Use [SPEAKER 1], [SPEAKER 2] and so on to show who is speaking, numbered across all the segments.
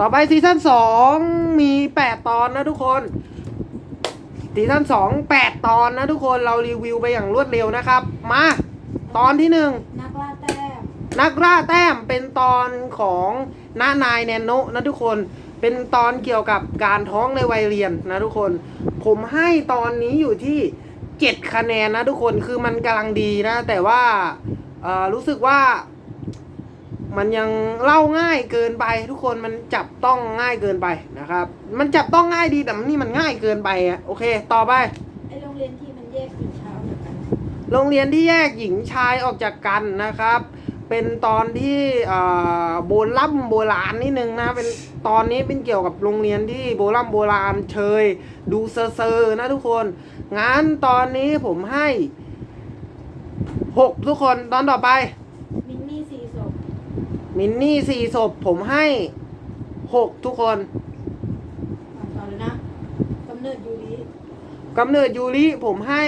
[SPEAKER 1] ต่อไปซีซั่นสองมีแปดตอนนะทุกคนซีซั่นสองแปดตอนนะทุกคนเรารีวิวไปอย่างรวดเร็วนะครับ มา ตอนที่หนึ่ง
[SPEAKER 2] นักล่าแต้ม
[SPEAKER 1] นักล่าแต้มเป็นตอนของน้านายแนนโนะนะทุกคนเป็นตอนเกี่ยวกับการท้องในวัยเรียนนะทุกคน ผมให้ตอนนี้อยู่ที่เจ็ดคะแนนนะทุกคนคือมันกำลังดีนะ แต่ว่าเอ่อรู้สึกว่า มันยังเล่าง่ายเกินไป ทุกคนมันจับต้องง่ายเกินไปนะครับ มันจับต้องง่ายดีแต่มันนี่มันง่ายเกินไปอะโอเค ต่อไป
[SPEAKER 2] ไอโรงเรียนที่มันแยกหญิงชายออกจากกัน
[SPEAKER 1] โรงเรียนที่แยกหญิงชายออกจากกันนะครับ เป็นตอนที่เอ่อโบราณโบราณนิดนึงนะเป็นตอนนี้เป็นเกี่ยวกับโรงเรียนที่โบราณโบราณเชย ดูเซอร์เซอร์นะทุกคนงั้นตอนนี้ผมให้หกทุกคนตอนต่อไป
[SPEAKER 2] มินนี่ซีศพ
[SPEAKER 1] มินนี่สี่ศพผมให้หกทุกคน
[SPEAKER 2] อ่านต่อเลยนะกำเนิดยูริ
[SPEAKER 1] กำเนิดยูริผมให้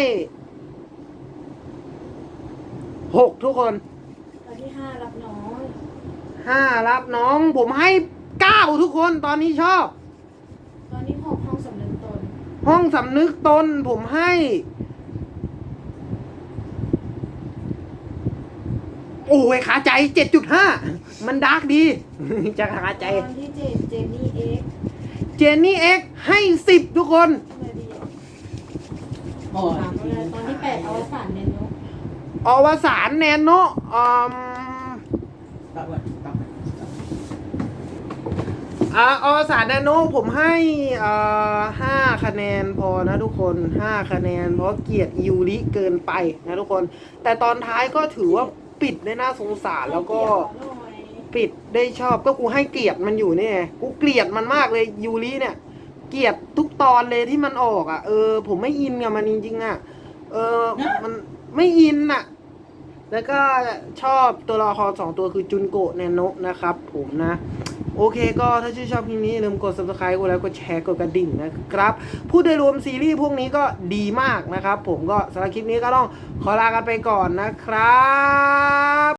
[SPEAKER 1] หกทุกคน
[SPEAKER 2] ตอนที่ห้ารับน้อง
[SPEAKER 1] ห้ารับน้องผมให้เก้าทุกคนตอนนี้ชอบ
[SPEAKER 2] ตอนที่หกห้องสำนึกตน
[SPEAKER 1] ห้องสำนึกตนผมให้โอ้ยขาใจเจ็ดจุดห้า มันดาร์กดี จะขาใจ
[SPEAKER 2] ตอนที่เจ็ดเจนนี่เอ็กซ์
[SPEAKER 1] เจนนี่เอ็กให้สิบทุกคน
[SPEAKER 2] ทำไมดี
[SPEAKER 3] โอ้ย
[SPEAKER 2] ถามเลยตอนที่แปดอวสานเนโน
[SPEAKER 1] อวสานแนนโนอืม
[SPEAKER 3] ตัดไว้ตัดไว้
[SPEAKER 1] อ่าอวสานแนนโนผมให้อ่าห้าคะแนนพอนะทุกคนห้าคะแนน เพราะเกลียดยูริเกินไปนะทุกคน แต่ตอนท้ายก็ถือว่าปิดได้น่าสงสารแล้วก็ ปิดได้ชอบก็กูให้เกลียดมันอยู่นี่ไงกูเกลียดมันมากเลยยูริเนี่ย เกลียดทุกตอนเลยที่มันออกอะเออ ผมไม่อินกับมันจริงๆอะเออมันไม่อินอะ แล้วก็ชอบตัวละครสองตัวคือจุนโกะแนโนะนะครับ ผมนะ โอเคก็ถ้าชื่นชอบคลิปนี้อย่าลืมกด subscribe กดไลค์กดแชร์กดกระดิ่งนะครับ พูดโดยรวมซีรีส์พวกนี้ก็ดีมากนะครับ ผมก็สำหรับคลิปนี้ก็ต้องขอลากันไปก่อนนะครับ